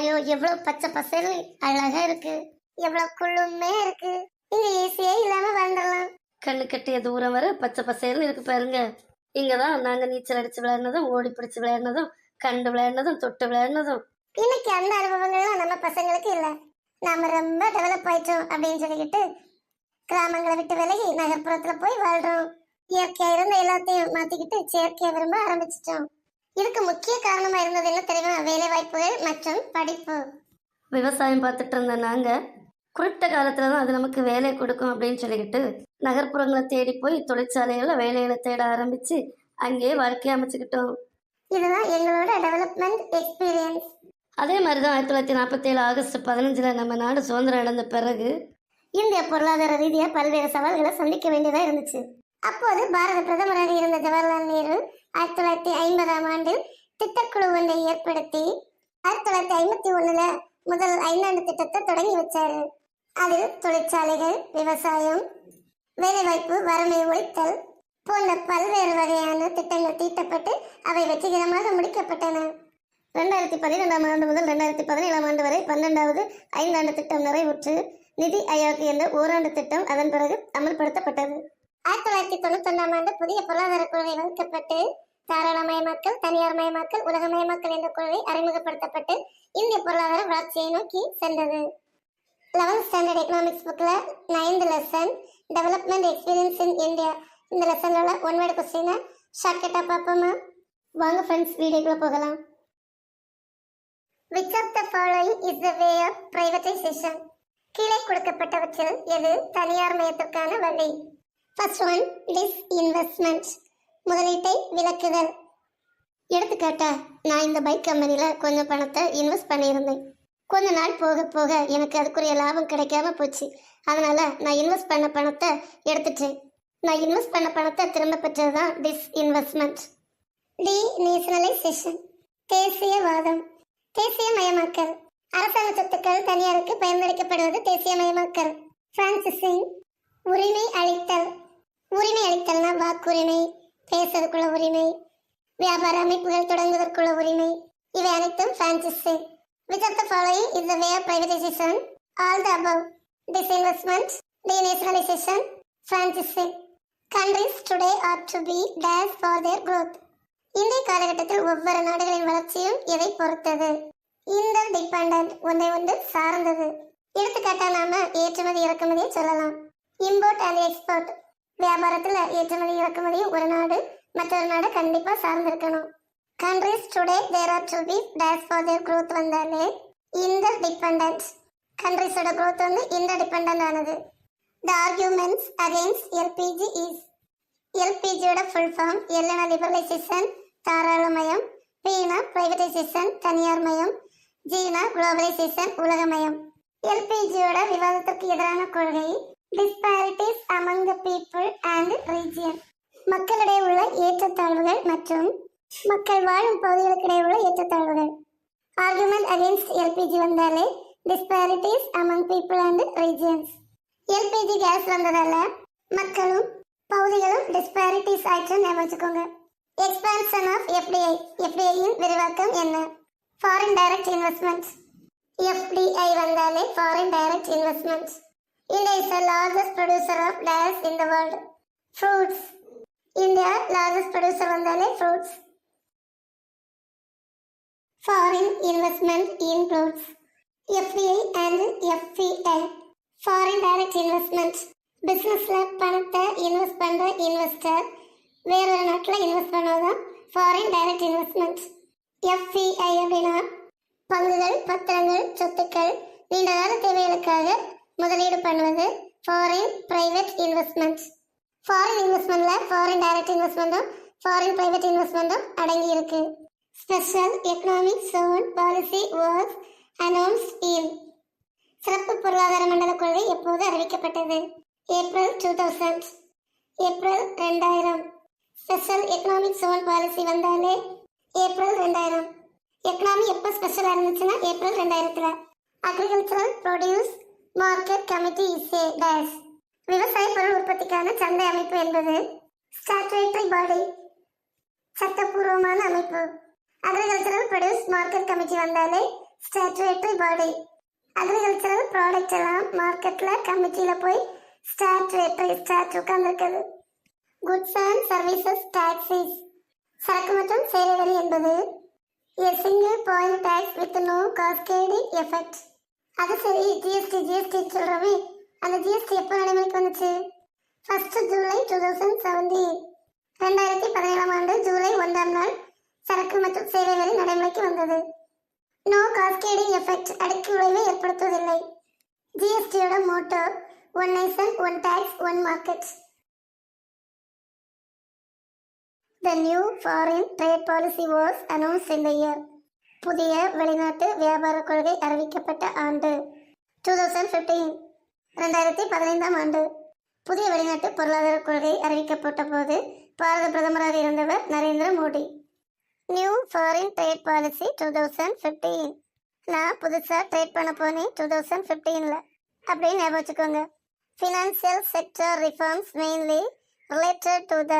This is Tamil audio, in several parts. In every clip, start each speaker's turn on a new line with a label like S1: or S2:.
S1: எவ்வளவு பச்சை பசேல் அழகா இருக்கு. எவ்வளவு குளுமையா இருக்கு. இங்க ஏசியே இல்லாம வாழ்ந்துடலாம்.
S2: கண்ணு கட்டிய தூரம் வர பச்சை பசேல்னு இருக்கு பாருங்க. இங்கதான் நாங்க நீச்சல் அடிச்சு விளையாடினதும் ஓடி பிடிச்சு விளையாடினதும் கண்டு விளையாடினதும் தொட்டு விளையாடினதும்.
S1: இன்னைக்கு அந்த அனுபவங்கள்லாம் நம்ம பசங்களுக்கு இல்ல. நாம ரொம்ப டெவலப் ஆயிட்டோம் அப்படின்னு சொல்லிக்கிட்டு கிராமங்களை விட்டு விலகி நகர்ப்புறத்துல போய் வாழ்றோம். இயற்கையா இருந்த எல்லாத்தையும் மாத்திக்கிட்டு செயற்கையா விரும்ப ஆரம்பிச்சிட்டோம். இதுக்கு முக்கிய காரணமா இருந்தது என்ன தெரியுமா? வேலை வாய்ப்புகள் மற்றும் படிப்பு.
S2: விவசாயம் பார்த்துட்டு இருந்த நாங்க குறிப்பிட்ட காலத்துல தான் அது நமக்கு வேலை கொடுக்கும் அப்படின்னு சொல்லிக்கிட்டு நகர்ப்புறங்களை தேடி போய் தொழிற்சாலைகள்ல வேலைகளை தேட ஆரம்பிச்சு அங்கேயே வாழ்க்கையை அமைச்சுக்கிட்டோம்.
S1: இதுதான் எங்களோட டெவலப்மெண்ட் எக்ஸ்பீரியன்ஸ்
S2: அதே மாதிரி தான் ஆயிரத்தி தொள்ளாயிரத்தி நாற்பத்தேழு ஆகஸ்ட் பதினஞ்சில் நம்ம நாடு சுதந்திரம் அடைந்த பிறகு
S1: இந்திய பொருளாதார ரீதியா பல்வேறு சவால்களை சந்திக்க வேண்டியதா இருந்துச்சு. அப்போது பாரத பிரதமராக இருந்த ஜவஹர்லால் நேரு ஆயிரத்தி தொள்ளாயிரத்தி ஐம்பதாம் ஆண்டில் திட்டக்குழு ஒன்றை ஏற்படுத்தி ஆயிரத்தி தொள்ளாயிரத்தி ஐம்பத்தி ஒண்ணுல முதல் ஐந்தாண்டு திட்டத்தை தொடங்கி வச்சாரு. அதில் தொழிற்சாலைகள் விவசாயம் வேலைவாய்ப்பு வறுமை ஒழித்தல் போன்ற பல்வேறு வகையான திட்டங்கள் தீட்டப்பட்டு அவை வெற்றிகரமாக முடிக்கப்பட்டன. ரெண்டாயிரத்தி பன்னிரெண்டாம் ஆண்டு முதல் ரெண்டாயிரத்தி பதினேழாம் ஆண்டு வரை பன்னெண்டாவது ஐந்தாண்டு திட்டம் நிறைவுற்று நிதி ஆயோக் என்ற ஓராண்டு திட்டம் அதன் பிறகு அமல்படுத்தப்பட்டது. ஆயிரத்தி தொள்ளாயிரத்தி தொண்ணூத்தி ஒன்றாம் ஆண்டு புதிய பொருளாதார கொள்கை வகுக்கப்பட்டு தாராளமயமாக்கல் தனியார்மயமாக்கல் உலகமயமாக்கல் என்ற கொள்கை அறிமுகப்படுத்தப்பட்டு இந்திய பொருளாதார வளர்ச்சியை நோக்கி சென்றது. லெவன்த் ஸ்டாண்டர்ட் எக்கனாமிக்ஸ் புக்கில் ninth lesson development experience in India இந்த லெசனில் உள்ள ஒன்வேர்டு கொஸ்டினை ஷார்ட்கட்டாக பார்ப்போமா? வாங்க ஃப்ரெண்ட்ஸ் வீடியோக்குள்ளே போகலாம். Which of the following is the way of privatization கீழே கொடுக்கப்பட்டவற்றில் எது தனியார் மயத்திற்கான வழி? ஃபர்ஸ்ட் ஒன் டிஸ் இன்வெஸ்ட்மெண்ட் முதலீட்டை விளக்குதல் எடுத்துக்காட்டா நான் இந்த பைக் கம்பெனியில் கொஞ்சம் பணத்தை இன்வெஸ்ட் பண்ணியிருந்தேன். கொஞ்ச நாள் போக போக எனக்கு அதுக்குரிய லாபம் கிடைக்காம போச்சு. அதனால நான் இன்வெஸ்ட் பண்ண பணத்தை எடுத்துட்டேன். நான் இன்வெஸ்ட் பண்ண பணத்தை திரும்ப பெற்றது தான் டிஸ் இன்வெஸ்ட்மெண்ட் டி நேஷனலைசேஷன் தேசியவாதம். தேசியமயமாக்கல். அரசாங்க சொத்துக்கள் தனியாருக்கு பயன்படுத்தப்படுவது தேசியமயமாக்கல். பிரான்சிசிங் உரிமை அளித்தல். உரிமை அளித்தல்னா வாக்குரிமை பேசுறதுக்குள்ள உரிமை வியாபார அமைப்புகள் தொடங்குவதற்குள்ள உரிமை. இவை அனைத்தும் franchising which the following is the way of privatisation all the above disinvestment denationalisation franchising countries today are to be days for their growth. இன்றைய காலகட்டத்தில் ஒவ்வொரு நாடுகளின் வளர்ச்சியும் எதை பொறுத்தது. இந்த டிபெண்டன்ட் ஒன்றை ஒன்று சார்ந்தது. எடுத்துக்காட்டா நாம ஏற்றுமதி இறக்குமதியை சொல்லலாம். இம்போர்ட் அண்ட் எக்ஸ்போர்ட் வியாபாரத்துல ஏற்றுமதி இறக்குமதியும் ஒரு நாடு மற்றொரு நாடு கண்டிப்பா சார்ந்திருக்கணும். Countries today there are to be days for their growth வந்தாலே இந்த டிபெண்டன்ஸ் கண்ட்ரிஸோட க்ரோத் வந்து இந்த டிபெண்டன்ட் ஆனது. The arguments against LPG is எல்பிஜியோட full form எல்னா லிபரலைசேஷன் தாராளமயம் பீனா பிரைவேடைசேஷன் தனியார் மயம் ஜீனா குளோபலைசேஷன் உலகமயம் எல்பிஜியோட விவாதத்திற்கு எதிரான கொள்கை disparities the people and region மக்களிடையே உள்ள ஏற்றத்தாழ்வுகள் மற்றும் மக்கள் வாழும் பகுதிகளுக்கிடையே உள்ள ஏற்றத்தாழ்வுகள். ஆர்குமெண்ட் அகேன்ஸ்ட் எல்பிஜி வந்தாலே disparities among people and regions LPG case வந்ததால மக்களும் பகுதிகளும் டிஸ்பாரிட்டிஸ் ஆயிடுச்சு ஞாபகம் வச்சுக்கோங்க. எக்ஸ்பான்ஷன் ஆஃப் எஃப்டிஐ எஃப்டிஐயின் விரிவாக்கம் என்ன? ஃபாரின் டைரக்ட் இன்வெஸ்ட்மெண்ட்ஸ் எஃப்டிஐ வந்தாலே foreign direct investments India is the largest producer of tyres in the world fruits India largest producer வந்தாலே fruits foreign investment includes FDI and FPI foreign direct investment பிஸ்னஸ்ல பணத்தை இன்வெஸ்ட் பண்ற இன்வெஸ்டர் வேறொரு நாட்டில் இன்வெஸ்ட் பண்ணதான் ஃபாரின் டைரக்ட் இன்வெஸ்ட்மெண்ட் எஃப்இஐ அப்படின்னா பங்குகள் பத்திரங்கள் சொத்துக்கள் நீண்டகால தேவைகளுக்காக முதலீடு பண்ணுவது ஃபாரின் பிரைவேட் இன்வெஸ்ட்மெண்ட் ஃபாரின் இன்வெஸ்ட்மெண்ட்ல ஃபாரின் டைரக்ட் இன்வெஸ்ட்மெண்ட்டும் ஃபாரின் பிரைவேட் இன்வெஸ்ட்மெண்ட்டும் அடங்கி இருக்கு. Special economic zone policy was announce in சிறப்பு பொருளாதார மண்டல கொள்கை எப்போது அறிவிக்கப்பட்டது? ஏப்ரல் டூ தௌசண்ட் ஏப்ரல் ரெண்டாயிரம் ஸ்பெஷல் எக்கனாமிக் சோன் பாலிசி வந்தாலே ஏப்ரல் ரெண்டாயிரம் எக்கனாமி எப்போ ஸ்பெஷலாக இருந்துச்சுன்னா ஏப்ரல் ரெண்டாயிரத்தில் agricultural produce market committee is days விவசாய பொருள் உற்பத்திக்கான சந்தை அமைப்பு என்பது ஸ்டாச்சுவேட்டரி பாடி சட்டப்பூர்வமான அமைப்பு. அக்ரிகல்ச்சரல் ப்ரொடியூஸ் மார்க்கெட் கமிட்டி வந்தாலே ஸ்டாச்சுவேட்டரி பாடி அக்ரிகல்ச்சரல் ப்ராடக்ட் எல்லாம் மார்க்கெட்டில் கமிட்டியில் போய் ஸ்டாச்சுவேட்டரி ஸ்டாச்சு உட்காந்துருக்குது குட்ஸ் அண்ட் சர்வீசஸ் டாக்ஸிஸ் சரக்கு மற்றும் சேவை வரி என்பது a single point tax with no cascading effect அது சரி ஜிஎஸ்டி ஜிஎஸ்டி சொல்றோமே. அந்த ஜிஎஸ்டி எப்போ நடைமுறைக்கு வந்துச்சு? First July two thousand seventeen ரெண்டாயிரத்தி பதினேழாம் ஆண்டு ஜூலை ஒன்றாம் நாள் சரக்கு மற்றும் சேவை வரி நடைமுறைக்கு வந்தது. நோ காஸ்கேடிங் எஃபெக்ட் அடுக்கு விளைவை ஏற்படுத்துவதில்லை. ஜிஎஸ்டியோட motto one nation one tax one market The new foreign trade policy was announced in the year. புதிய வெளிநாட்டு வியாபார கொள்கை அறிவிக்கப்பட்ட ஆண்டு டூ தௌசண்ட் ஃபிஃப்டீன் ரெண்டாயிரத்தி பதினைந்தாம் ஆண்டு. புதிய வெளிநாட்டு பொருளாதார கொள்கை அறிவிக்கப்பட்ட போது பாரத பிரதமராக இருந்தவர் Narendra Modi. New foreign trade policy two thousand fifteen நான் புதுசாக ட்ரேட் பண்ண போனேன் டூ தௌசண்ட் ஃபிஃப்டீனில் அப்படின்னு ஞாபகம் வச்சுக்கோங்க. Financial sector reforms mainly related to the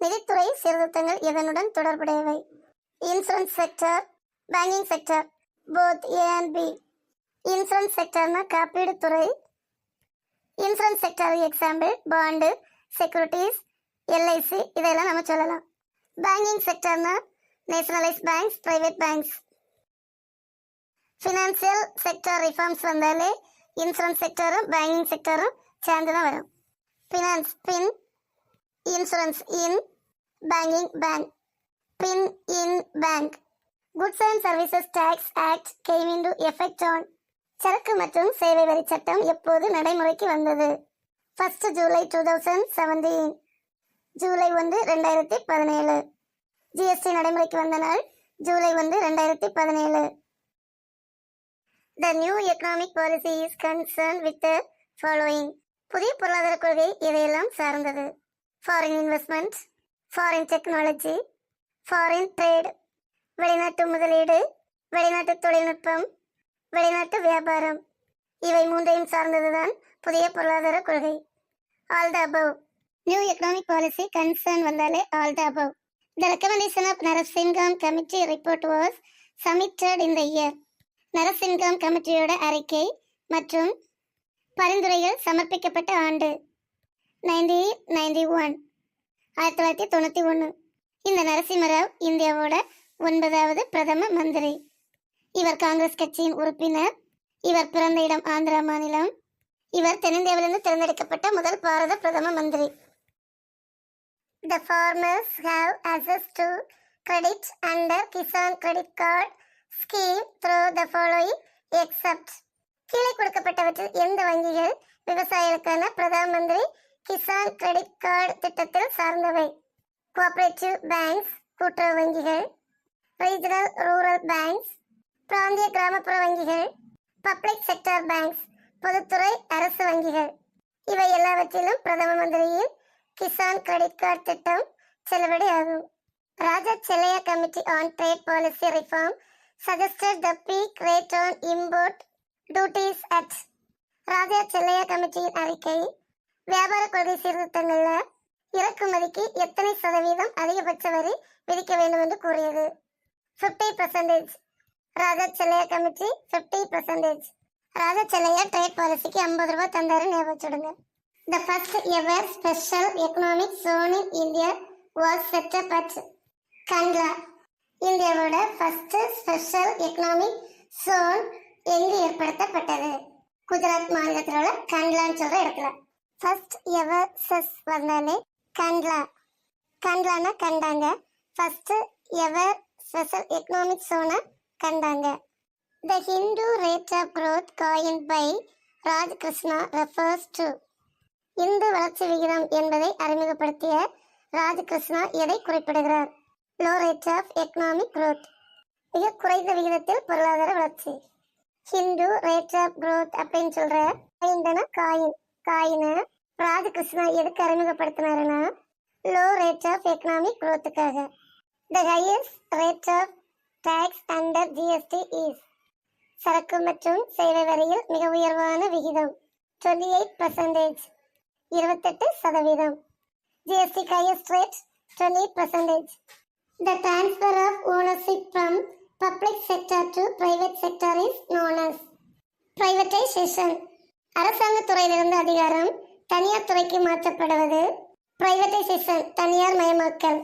S1: நிதித்துறை சீர்திருத்தங்கள் எதனுடன் தொடர்புடையவை? Insurance sector banking sector both A and B insurance செக்டர்னா காப்பீடு துறை. Insurance sector example bond securities LIC இதெல்லாம் நம்ம சொல்லலாம். Banking செக்டர்னா nationalise banks private banks financial sector reforms வந்தாலே இன்சூரன்ஸ் செக்டரும் பேங்கிங் செக்டரும் சேர்ந்து தான் வரும். ஃபினான்ஸ் பின் insurance in banking bank bin in bank goods and services tax act came into effect on சரக்கு மற்றும் சேவை வரி சட்டம் எப்போது நடைமுறைக்கு வந்தது? First July two thousand seventeen July ஒன்று ரெண்டாயிரத்தி பதினேழு. ஜிஎஸ்டி நடைமுறைக்கு வந்த நாள் ஜூலை ஒன்று ரெண்டாயிரத்தி பதினேழு. The new economic policy is concern with the following புதிய பொருளாதார கொள்கை இதையெல்லாம் சார்ந்தது? Foreign investment foreign technology foreign trade வெளிநாட்டு முதலீடு வெளிநாட்டு தொழில்நுட்பம் வெளிநாட்டு வியாபாரம். இவை மூன்றையும் சார்ந்ததுதான் புதிய பொருளாதார கொள்கை. All the above new economic policy concern வந்தாலே all the above the recommendation of Narasimham committee report was submitted in the year Narasimham கமிட்டியோட அறிக்கை மற்றும் பரிந்துரைகள் சமர்ப்பிக்கப்பட்ட ஆண்டு நைன்டி நைன்டி ஒன் ஆயிரத்தி தொள்ளாயிரத்தி தொண்ணூற்றி ஒன்று இந்த நரசிம்மராவ் ஒன்பதாவது பிரதம மந்திரி. இவர் காங்கிரஸ் கட்சியின் உறுப்பினர். இவர் பிறந்த இடம் ஆந்திரா மாநிலம். இவர் தென்னிந்தியாவிலிருந்து தேர்ந்தெடுக்கப்பட்ட முதல் பாரத பிரதம மந்திரி. The farmers have access to credit under Kisan credit card scheme through the following except கீழே கொடுக்கப்பட்டவற்றில் எந்த வங்கிகள் விவசாயிகளுக்கான பிரதம மந்திரி கிசான் கிரெடிட் கார்டு திட்டத்தில் சார்ந்தவை? கோஆபரேட்டிவ் பேங்க்ஸ் கூட்டுறவு வங்கிகள். ரீஜனல் ரூரல் பேங்க்ஸ் பிராந்திய கிராமப்புற வங்கிகள் பப்ளிக் செக்டர் பேங்க்ஸ் பொதுத்துறை அரசு வங்கிகள். இவை எல்லாவற்றிலும் பிரதம மந்திரியின் கிசான் கிரெடிட் கார்டு திட்டம் செல்லுபடி ஆகும் Raja Chelliah committee on trade policy reform suggested the peak rate on import duties at Raja Chelliah கமிட்டியின் அறிக்கை வியாபார கொள்கை சீர்திருத்தங்களில் இறக்குமதிக்கு எத்தனை சதவீதம் அதிகபட்ச வரி விதிக்க வேண்டும் என்று கூறியது. 50% percentage Rajachelliah Chelliah committee 50% percentage Rajachelliah trade பாலிசிக்கு ஐம்பது ரூபாய் தந்தாரு ஞாபகம் வச்சுடுங்க the first ever special economic zone in India was set up at Kandla இந்தியாவோட ஃபர்ஸ்ட் ஸ்பெஷல் எக்கனாமிக் சோன் எங்கு ஏற்படுத்தப்பட்டது? குஜராத் மாநிலத்தில் உள்ள கண்ட்லான்னு சொல்ற இடத்துல. ஃபர்ஸ்ட் எவர் செஸ் வந்தாலே கண்ட்லா. கண்ட்லானா கண்டாங்க. ஃபர்ஸ்ட் எவர் ஸ்பெஷல் எக்கனாமிக் சோன கண்டாங்க. The Hindu rate of growth coined by Rajakrishna refers to Hindu வளர்ச்சி விகிதம் என்பதை அறிமுகப்படுத்திய ராஜகிருஷ்ணா எதை குறிப்பிடுகிறார். Low rate of economic growth மிக குறைந்த விகிதத்தில் பொருளாதார வளர்ச்சி. ஹிந்து ரேட் ஆஃப் க்ரோத் அப்படின்னு சொல்ற காயின்டனா காயின் காயினை ராஜகிருஷ்ணா எதுக்கு அறிமுகப்படுத்தினாருன்னா low rate of economic க்ரோத்துக்காக the highest rate of tax under GST is சரக்கு மற்றும் சேவை வரியில் மிக உயர்வான விகிதம் டுவெண்ட்டி எயிட் பர்சன்டேஜ் இருபத்தெட்டு சதவீதம். GST highest rate twenty eight percentage the transfer of ownership from public sector to private sector is known as privatisation அரசாங்க துறையிலிருந்து அதிகாரம் தனியார் துறைக்கு மாற்றப்படுவது பிரைவேட்டைசேஷன் தனியார் மயமாக்கல்.